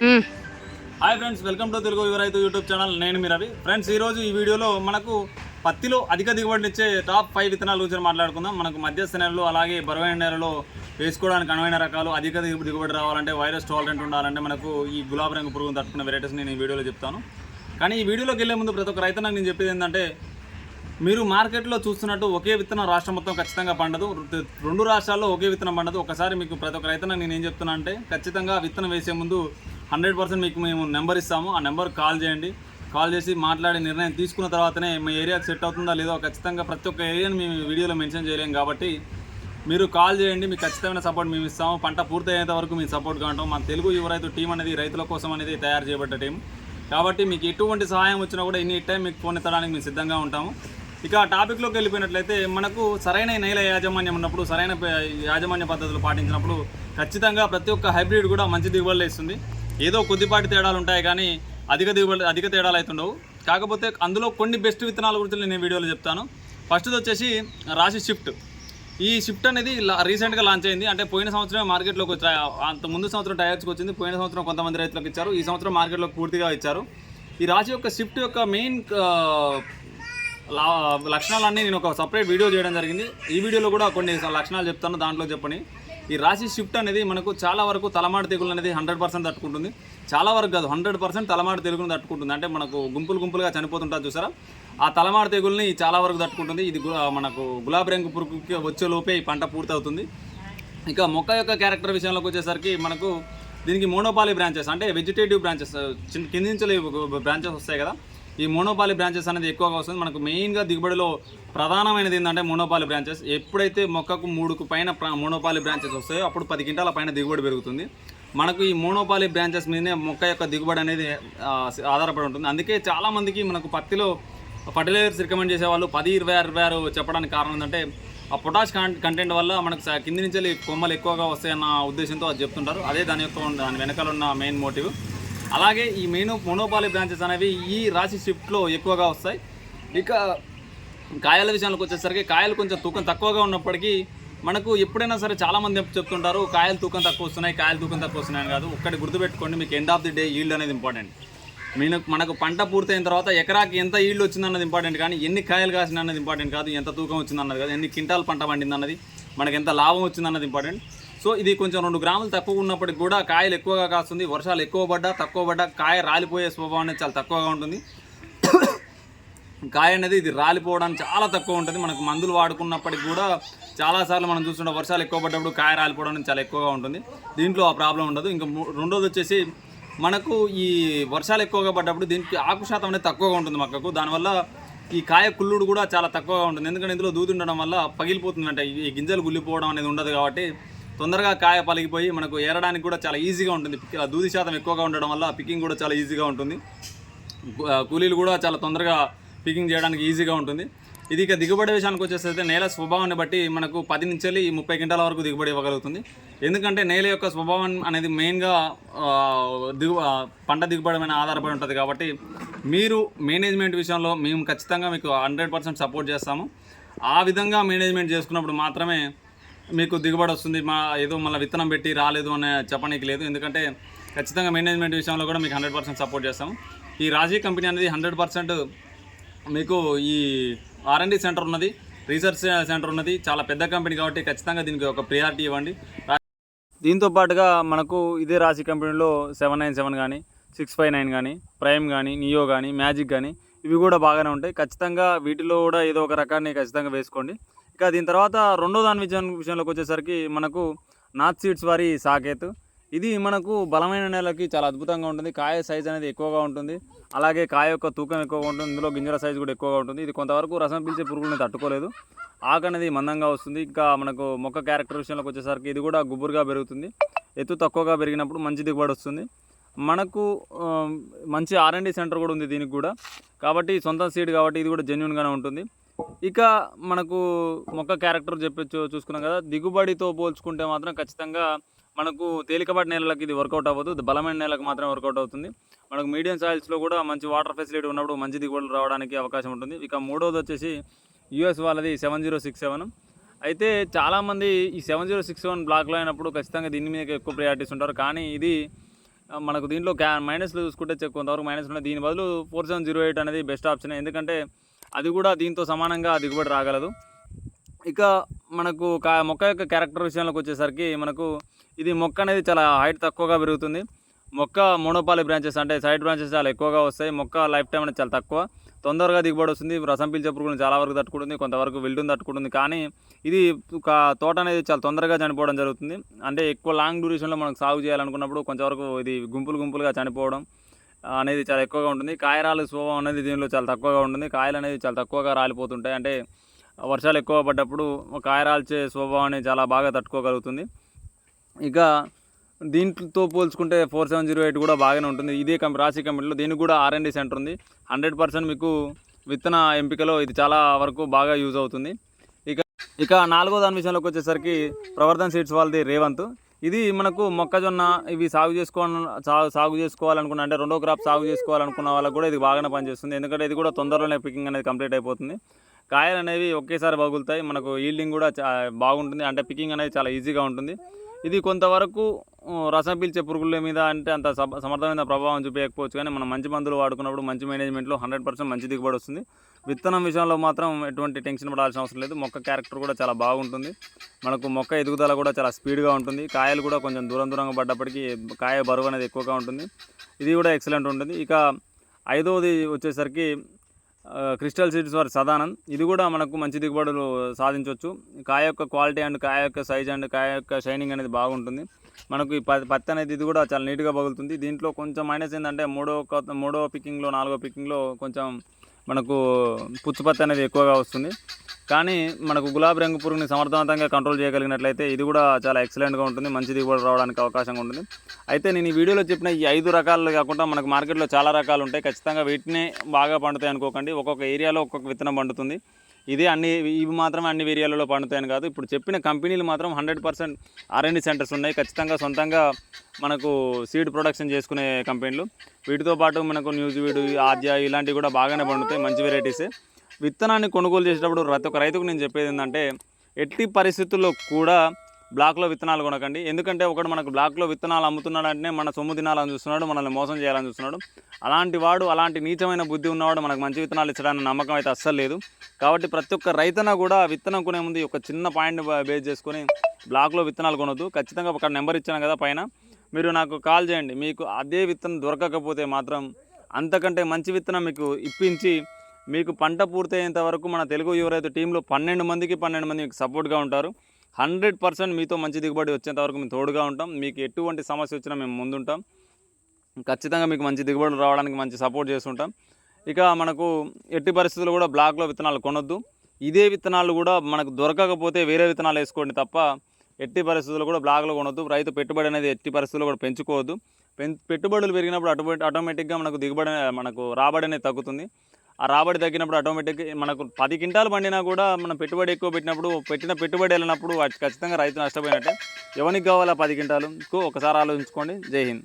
Hi friends welcome to Telugu Yuva YouTube channel నేను మీ Ravi. Friends ఈరోజు ఈ వీడియోలో మనకు పత్తిలో అధిక దిగుబడినిచ్చే టాప్ ఫైవ్ విత్తనాల గురించి మాట్లాడుకుందాం. మనకు మధ్యస్థ నెలలు అలాగే బరువైన నెలలో వేసుకోవడానికి అనువైన రకాలు అధిక దిగుబడి రావాలంటే వైరస్ టాలరెంట్ ఉండాలంటే మనకు ఈ గులాబీ రంగు పురుగును తట్టుకున్న వెరైటీస్ నేను ఈ వీడియోలో చెప్తాను. కానీ ఈ వీడియోలోకి వెళ్ళే ముందు ప్రతి ఒక్క రైతు నేను చెప్పేది ఏంటంటే మీరు మార్కెట్లో చూస్తున్నట్టు ఒకే విత్తనం రాష్ట్రం మొత్తం ఖచ్చితంగా పండదు. రెండు రాష్ట్రాల్లో ఒకే విత్తనం పండదు. ఒకసారి మీకు ప్రతి ఒక్క రైతన్న నేను ఏం చెప్తున్నా అంటే ఖచ్చితంగా విత్తనం వేసే ముందు హండ్రెడ్ పర్సెంట్ మీకు మేము నెంబర్ ఇస్తాము. ఆ నెంబర్ కాల్ చేయండి. కాల్ చేసి మాట్లాడి నిర్ణయం తీసుకున్న తర్వాతనే మీ ఏరియాకి సెట్ అవుతుందా లేదో ఖచ్చితంగా ప్రతి ఒక్క ఏరియాని మేము వీడియోలో మెన్షన్ చేయలేము కాబట్టి మీరు కాల్ చేయండి. మీకు ఖచ్చితమైన సపోర్ట్ మేము ఇస్తాము. పంట పూర్తయ్యేంత వరకు మేము సపోర్ట్గా ఉంటాం మన తెలుగు యువ రైతు టీం అనేది రైతుల కోసం అనేది తయారు చేయబడ్డ టీం కాబట్టి మీకు ఎటువంటి సహాయం వచ్చినా కూడా ఎనీ టైం మీకు ఫోన్ ఎత్తడానికి మేము సిద్ధంగా ఉంటాము. ఇక ఆ టాపిక్లోకి వెళ్ళిపోయినట్లయితే మనకు సరైన నేల యాజమాన్యం ఉన్నప్పుడు సరైన యాజమాన్య పద్ధతులు పాటించినప్పుడు ఖచ్చితంగా ప్రతి ఒక్క హైబ్రిడ్ కూడా మంచి దిగుబడులు ఇస్తుంది ఏదో కొద్దిపాటి తేడాలు ఉంటాయి కానీ అధిక దిగుబడి అధిక తేడాలు అవుతుండవు కాకపోతే అందులో కొన్ని బెస్ట్ విత్తనాల గురించి నేను వీడియోలో చెప్తాను. ఫస్ట్ది వచ్చేసి రాశి షిఫ్ట్ ఈ షిఫ్ట్ అనేది రీసెంట్గా లాంచ్ అయింది. అంటే పోయిన సంవత్సరం మార్కెట్లోకి అంత ముందు సంవత్సరం టైర్స్కి వచ్చింది. పోయిన సంవత్సరం కొంతమంది రైతులకు ఇచ్చారు. ఈ సంవత్సరం మార్కెట్లో పూర్తిగా ఇచ్చారు. ఈ రాశి యొక్క షిఫ్ట్ యొక్క మెయిన్ లా- లక్షణాలన్నీ నేను ఒక సపరేట్ వీడియో చేయడం జరిగింది. ఈ వీడియోలో కూడా కొన్ని లక్షణాలు చెప్తాను. దాంట్లో చెప్పని. ఈ రాశి షిఫ్ట్ అనేది మనకు చాలా వరకు తలమాడు తెగులు అనేది హండ్రెడ్ పర్సెంట్ తట్టుకుంటుంది. చాలా వరకు కాదు హండ్రెడ్ పర్సెంట్ తలమాడి తెగులను తట్టుకుంటుంది. అంటే మనకు గుంపులు గుంపులుగా చనిపోతుంటారు చూసారా? ఆ తలమాడు తెగుల్ని చాలా వరకు తట్టుకుంటుంది. ఇది మనకు గులాబీ రంగు పురుగుకి వచ్చే లోపే ఈ పంట పూర్తవుతుంది. ఇక మొక్క యొక్క క్యారెక్టర్ విషయంలోకి వచ్చేసరికి మనకు దీనికి మోనోపాలి బ్రాంచెస్ అంటే వెజిటేటివ్ బ్రాంచెస్ చిన్న కింది నుంచి బ్రాంచెస్ వస్తాయి కదా. ఈ మోనోపాలి బ్రాంచెస్ అనేది ఎక్కువగా వస్తుంది. మనకు మెయిన్గా దిగుబడిలో ప్రధానమైనది ఏంటంటే మోనోపాలి బ్రాంచెస్ ఎప్పుడైతే మొక్కకు మూడుకు పైన మోనోపాలి బ్రాంచెస్ వస్తాయో అప్పుడు పది క్వింటాల పైన దిగుబడి పెరుగుతుంది. మనకు ఈ మోనోపాలి బ్రాంచెస్ మీదనే మొక్క యొక్క దిగుబడి అనేది ఆధారపడి ఉంటుంది. అందుకే చాలామందికి మనకు పత్తిలో ఫర్టిలైజర్స్ రికమెండ్ చేసేవాళ్ళు పది ఇరవై ఆరు ఇరవై ఆరు చెప్పడానికి కారణం ఏంటంటే ఆ పొటాష్ కంటెంట్ వల్ల మనకు కింది నుంచి కొమ్మలు ఎక్కువగా వస్తాయన్న ఉద్దేశంతో అది చెప్తుంటారు. అదే దాని యొక్క దాని వెనకాల ఉన్న మెయిన్ మోటివ్ అలాగే ఈ మెయిన్ మోనోపాలి బ్రాంచెస్ అనేవి ఈ రాశి షిఫ్ట్లో ఎక్కువగా వస్తాయి. ఇక కాయల విషయానికి వచ్చేసరికి కాయలు కొంచెం తూకం తక్కువగా ఉన్నప్పటికీ మనకు ఎప్పుడైనా సరే చాలామంది చెప్తుంటారు కాయలు తూకం తక్కువ వస్తున్నాయి కాయలు తూకం తక్కువ వస్తున్నాయని కాదు. ఒక్కటి గుర్తుపెట్టుకోండి మీకు end of the day yield అనేది ఇంపార్టెంట్ మీకు మనకు పంట పూర్తయిన తర్వాత ఎకరాకి ఎంత ఈల్డ్ వచ్చిందన్నది ఇంపార్టెంట్ కానీ ఎన్ని కాయలు కాసిన అన్నది ఇంపార్టెంట్ కాదు ఎంత తూకం వచ్చిందన్నది కాదు ఎన్ని క్వింటాల్ పంట పండింది అన్నది మనకి ఎంత లాభం వచ్చిందన్నది ఇంపార్టెంట్ సో ఇది కొంచెం రెండు గ్రాములు తక్కువ ఉన్నప్పటికి కూడా కాయలు ఎక్కువగా కాస్తుంది. వర్షాలు ఎక్కువ పడ్డా తక్కువ పడ్డా కాయ రాలిపోయే స్వభావం అనేది చాలా తక్కువగా ఉంటుంది. కాయ అనేది ఇది రాలిపోవడానికి చాలా తక్కువ ఉంటుంది. మనకు మందులు వాడుకున్నప్పటికి కూడా చాలాసార్లు మనం చూస్తుంటే వర్షాలు ఎక్కువ పడ్డప్పుడు కాయ రాలిపోవడం అనేది చాలా ఎక్కువగా ఉంటుంది. దీంట్లో ఆ ప్రాబ్లం ఉండదు. ఇంకా రెండోది వచ్చేసి మనకు ఈ వర్షాలు ఎక్కువగా పడ్డప్పుడు దీనికి ఆకు శాతం అనేది తక్కువగా ఉంటుంది మొక్కకు. దానివల్ల ఈ కాయ కుళ్ళుడు కూడా చాలా తక్కువగా ఉంటుంది. ఎందుకంటే ఇందులో దూది ఉండడం వల్ల పగిలిపోతుంది అంటే ఈ గింజలు గుల్లిపోవడం అనేది ఉండదు కాబట్టి తొందరగా కాయ పలిగిపోయి మనకు ఏరడానికి కూడా చాలా ఈజీగా ఉంటుంది. దూది శాతం ఎక్కువగా ఉండడం వల్ల పికింగ్ కూడా చాలా ఈజీగా ఉంటుంది. కూలీలు కూడా చాలా తొందరగా పికింగ్ చేయడానికి ఈజీగా ఉంటుంది. ఇది ఇక దిగుబడి విషయానికి వచ్చేసరికి నేల స్వభావాన్ని బట్టి మనకు పది నుంచి వెళ్ళి ముప్పై క్వింటాల వరకు దిగుబడి ఇవ్వగలుగుతుంది. ఎందుకంటే నేల యొక్క స్వభావం అనేది మెయిన్గా దిగు పంట దిగుబడి మీద ఆధారపడి ఉంటుంది కాబట్టి మీరు మేనేజ్మెంట్ విషయంలో మేము ఖచ్చితంగా మీకు హండ్రెడ్ పర్సెంట్ సపోర్ట్ చేస్తాము. ఆ విధంగా మేనేజ్మెంట్ చేసుకున్నప్పుడు మాత్రమే మీకు దిగుబడి వస్తుంది మా ఏదో మళ్ళీ విత్తనం పెట్టి రాలేదు అనే చెప్పనీకి లేదు. ఎందుకంటే ఖచ్చితంగా మేనేజ్మెంట్ విషయంలో కూడా మీకు హండ్రెడ్ పర్సెంట్ సపోర్ట్ చేస్తాం ఈ రాజీ కంపెనీ అనేది హండ్రెడ్ పర్సెంట్ మీకు ఈ ఆర్ఎండి సెంటర్ ఉన్నది రీసెర్చ్ సెంటర్ ఉన్నది చాలా పెద్ద కంపెనీ కాబట్టి ఖచ్చితంగా దీనికి ఒక ప్రియారిటీ ఇవ్వండి. దీంతో పాటుగా మనకు ఇదే రాశి కంపెనీలో సెవెన్ నైన్ సెవెన్ కానీ సిక్స్ ఫైవ్ నైన్ కానీ ప్రైమ్ కానీ నియో కానీ మ్యాజిక్ కానీ ఇవి కూడా బాగానే ఉంటాయి. ఖచ్చితంగా వీటిలో కూడా ఏదో ఒక రకాన్ని ఖచ్చితంగా వేసుకోండి. ఇక దీని తర్వాత రెండో దాని విషయం విషయంలోకి వచ్చేసరికి మనకు నార్త్ సీడ్స్ వారి సాకేత్. ఇది మనకు బలమైన నేలకి చాలా అద్భుతంగా ఉంటుంది. కాయ సైజ్ అనేది ఎక్కువగా ఉంటుంది. అలాగే కాయ యొక్క తూకం ఎక్కువగా ఉంటుంది. ఇందులో గింజల సైజు కూడా ఎక్కువగా ఉంటుంది. ఇది కొంతవరకు రసం పీల్చే పురుగులను తట్టుకోలేదు. ఆకు అనేది మందంగా వస్తుంది. ఇంకా మనకు మొక్క క్యారెక్టర్ విషయంలోకి వచ్చేసరికి ఇది కూడా గుబురుగా పెరుగుతుంది. ఎత్తు తక్కువగా పెరిగినప్పుడు మంచి దిగుబడి వస్తుంది. మనకు మంచి ఆర్ఎండి సెంటర్ కూడా ఉంది దీనికి కూడా. కాబట్టి సొంత సీడ్ కాబట్టి ఇది కూడా జెన్యున్గానే ఉంటుంది. ఇక మనకు మొక్క క్యారెక్టర్ చెప్పచ్చు చూసుకున్నాం కదా. దిగుబడితో పోల్చుకుంటే మాత్రం ఖచ్చితంగా మనకు తేలికపాటి నేలలకు ఇది వర్కౌట్ అవ్వదు. బలమైన నేలకు మాత్రమే వర్కౌట్ అవుతుంది. మనకు మీడియం సాయిల్స్లో కూడా మంచి వాటర్ ఫెసిలిటీ ఉన్నప్పుడు మంచి దిగుబడులు రావడానికి అవకాశం ఉంటుంది. ఇక మూడవది వచ్చేసి యూఎస్ వాళ్ళది సెవెన్ జీరో సిక్స్ సెవెన్ అయితే చాలామంది ఈ సెవెన్ జీరో సిక్స్ సెవెన్ బ్లాక్లో అయినప్పుడు ఖచ్చితంగా దీని మీద ఎక్కువ ప్రయారిటీస్ ఉంటారు. కానీ ఇది మనకు దీంట్లో క్యా మైనస్లో చూసుకుంటే చెక్ కొంతవరకు మైనస్ ఉన్నాయి. దీని బదులు ఫోర్ సెవెన్ జీరో ఎయిట్ అనేది బెస్ట్ ఆప్షన్ ఎందుకంటే అది కూడా దీంతో సమానంగా దిగుబడి రాగలదు. ఇక మనకు కా మొక్క యొక్క క్యారెక్టర్ విషయంలోకి వచ్చేసరికి మనకు ఇది మొక్క అనేది చాలా హైట్ తక్కువగా పెరుగుతుంది. మొక్క మోనోపాలి బ్రాంచెస్ అంటే సైడ్ బ్రాంచెస్ చాలా ఎక్కువగా వస్తాయి. మొక్క లైఫ్ టైం అనేది చాలా తక్కువ. తొందరగా దిగుబడి వస్తుంది. రసం పీల్చే పురుగులు చాలా వరకు తట్టుకుంటుంది. కొంతవరకు విల్టుని తట్టుకుంటుంది. కానీ ఇది ఒక తోట అనేది చాలా తొందరగా చనిపోవడం జరుగుతుంది. అంటే ఎక్కువ లాంగ్ డ్యూరేషన్లో మనకు సాగు చేయాలనుకున్నప్పుడు కొంతవరకు ఇది గుంపులు గుంపులుగా చనిపోవడం అనేది చాలా ఎక్కువగా ఉంటుంది. కాయరాలు స్వభావం అనేది దీనిలో చాలా తక్కువగా ఉంటుంది. కాయలు అనేది చాలా తక్కువగా రాలిపోతుంటాయి. అంటే వర్షాలు ఎక్కువ పడ్డప్పుడు కాయరాల్చే స్వభావం అనేది చాలా బాగా తట్టుకోగలుగుతుంది. ఇక దీంతో పోల్చుకుంటే ఫోర్ సెవెన్ జీరో ఎయిట్ కూడా బాగానే ఉంటుంది. ఇదే కంపెనీ రాశి కంపెనీలో దీనికి కూడా ఆర్ అండ్ సెంటర్ ఉంది. హండ్రెడ్ పర్సెంట్ మీకు విత్తన ఎంపికలో ఇది చాలా వరకు బాగా యూజ్ అవుతుంది. ఇక ఇక నాలుగో దాని విషయంలోకి వచ్చేసరికి ప్రవర్ధన్ సీడ్స్ వాళ్ళది రేవంత్. ఇది మనకు మొక్కజొన్న ఇవి సాగు చేసుకోవాల సాగు సాగు చేసుకోవాలనుకున్న అంటే రెండో క్రాప్ సాగు చేసుకోవాలనుకున్న వాళ్ళకి కూడా ఇది బాగానే పనిచేస్తుంది. ఎందుకంటే ఇది కూడా తొందరలోనే పికింగ్ అనేది కంప్లీట్ అయిపోతుంది. కాయలు అనేవి ఒకేసారి పగులుతాయి మనకు ఈల్డింగ్ కూడా బాగుంటుంది. అంటే పికింగ్ అనేది చాలా ఈజీగా ఉంటుంది. ఇది కొంతవరకు రసం పీల్చే పురుగుల మీద అంటే అంత సమర్థమైన ప్రభావం చూపించకపోవచ్చు కానీ మనం మంచి మందులు వాడుకున్నప్పుడు మంచి మేనేజ్మెంట్లో హండ్రెడ్ పర్సెంట్ మంచి దిగుబడి వస్తుంది. విత్తనం విషయంలో మాత్రం ఎటువంటి టెన్షన్ పడాల్సిన అవసరం లేదు. మొక్క క్యారెక్టర్ కూడా చాలా బాగుంటుంది. మనకు మొక్క ఎదుగుదల కూడా చాలా స్పీడ్గా ఉంటుంది. కాయలు కూడా కొంచెం దూరం దూరంగా పడ్డప్పటికీ కాయ బరువు అనేది ఎక్కువగా ఉంటుంది. ఇది కూడా ఎక్సలెంట్ ఉంటుంది. ఇక ఐదవది వచ్చేసరికి క్రిస్టల్ సీడ్స్ వారి సదానం ఇది కూడా మనకు మంచి దిగుబడులు సాధించవచ్చు కాయ యొక్క క్వాలిటీ అండ్ కాయ యొక్క సైజ్ అండ్ కాయ యొక్క షైనింగ్ అనేది బాగుంటుంది. మనకు ఈ ప- పత్తి అనేది ఇది కూడా చాలా నీట్గా పగులుతుంది. దీంట్లో కొంచెం మైనస్ ఏంటంటే మూడో మూడో పికింగ్లో నాలుగో పికింగ్లో కొంచెం మనకు పుచ్చుపత్తి అనేది ఎక్కువగా వస్తుంది. కానీ మనకు గులాబీ రంగు పురుగుని సమర్థవంతంగా కంట్రోల్ చేయగలిగినట్లయితే ఇది కూడా చాలా ఎక్సలెంట్గా ఉంటుంది. మంచి దిగుబడి రావడానికి అవకాశంగా ఉంటుంది. అయితే నేను ఈ వీడియోలో చెప్పిన ఈ ఐదు రకాలు కాకుండా మనకు మార్కెట్లో చాలా రకాలు ఉంటాయి. ఖచ్చితంగా వీటినే బాగా పండుతాయి అనుకోకండి. ఒక్కొక్క ఏరియాలో ఒక్కొక్క విత్తనం పండుతుంది. ఇది అన్ని ఇవి మాత్రమే అన్ని ఏరియాలలో పండుతాయని కాదు. ఇప్పుడు చెప్పిన కంపెనీలు మాత్రం హండ్రెడ్ పర్సెంట్ ఆర్ఎండి సెంటర్స్ ఉన్నాయి. ఖచ్చితంగా సొంతంగా మనకు సీడ్ ప్రొడక్షన్ చేసుకునే కంపెనీలు. వీటితో పాటు మనకు న్యూస్ వీడు ఆద్య ఇలాంటివి కూడా బాగానే పండుతాయి. మంచి వెరైటీసే విత్తనాన్ని కొనుగోలు చేసేటప్పుడు ప్రతి ఒక్క రైతుకు నేను చెప్పేది ఏంటంటే ఎట్టి పరిస్థితుల్లో కూడా బ్లాక్లో విత్తనాలు కొనకండి. ఎందుకంటే ఒకడు మనకు బ్లాక్లో విత్తనాలు అమ్ముతున్నాడు అంటే మన సొమ్ము తినాలని చూస్తున్నాడు మనల్ని మోసం చేయాలని చూస్తున్నాడు. అలాంటి వాడు అలాంటి నీచమైన బుద్ధి ఉన్నవాడు మనకు మంచి విత్తనాలు ఇచ్చడానికి నమ్మకం అయితే అస్సలు లేదు. కాబట్టి ప్రతి ఒక్క రైతన కూడా విత్తనం కొనే ముందు ఒక చిన్న పాయింట్ బేస్ చేసుకొని బ్లాక్లో విత్తనాలు కొనొద్దు. ఖచ్చితంగా ఒక నెంబర్ ఇచ్చాను కదా పైన. మీరు నాకు కాల్ చేయండి. మీకు అదే విత్తనం దొరకకపోతే మాత్రం అంతకంటే మంచి విత్తనం మీకు ఇప్పించి మీకు పంట పూర్తయ్యేంత వరకు మన తెలుగు యువరైతు టీంలో పన్నెండు మందికి పన్నెండు మంది మీకు సపోర్ట్గా ఉంటారు. హండ్రెడ్ పర్సెంట్ మీతో మంచి దిగుబడి వచ్చేంత వరకు మేము తోడుగా ఉంటాం. మీకు ఎటువంటి సమస్య వచ్చినా మేము ముందుంటాం. ఖచ్చితంగా మీకు మంచి దిగుబడులు రావడానికి మంచి సపోర్ట్ చేస్తుంటాం. ఇక మనకు ఎట్టి పరిస్థితుల్లో కూడా బ్లాక్లో విత్తనాలు కొనొద్దు. ఇదే విత్తనాలు కూడా మనకు దొరకకపోతే వేరే విత్తనాలు వేసుకోండి తప్ప ఎట్టి పరిస్థితుల్లో కూడా బ్లాక్లో కొనొద్దు. రైతు పెట్టుబడి అనేది ఎట్టి పరిస్థితుల్లో కూడా పెంచుకోవద్దు. పెం పెట్టుబడులు పెరిగినప్పుడు అటు ఆటోమేటిక్గా మనకు దిగుబడి మనకు రాబడి అనేది తగ్గుతుంది. ఆ రాబడి తగ్గినప్పుడు ఆటోమేటిక్ మనకు పది క్వింటాలు పండినా కూడా మనం పెట్టుబడి ఎక్కువ పెట్టినప్పుడు పెట్టిన పెట్టుబడి వెళ్ళినప్పుడు ఖచ్చితంగా రైతు నష్టపోయినట్టే. ఎవరికి కావాలా పది క్వింటాలు? ఒకసారి ఆలోచించుకోండి. జై హింద్.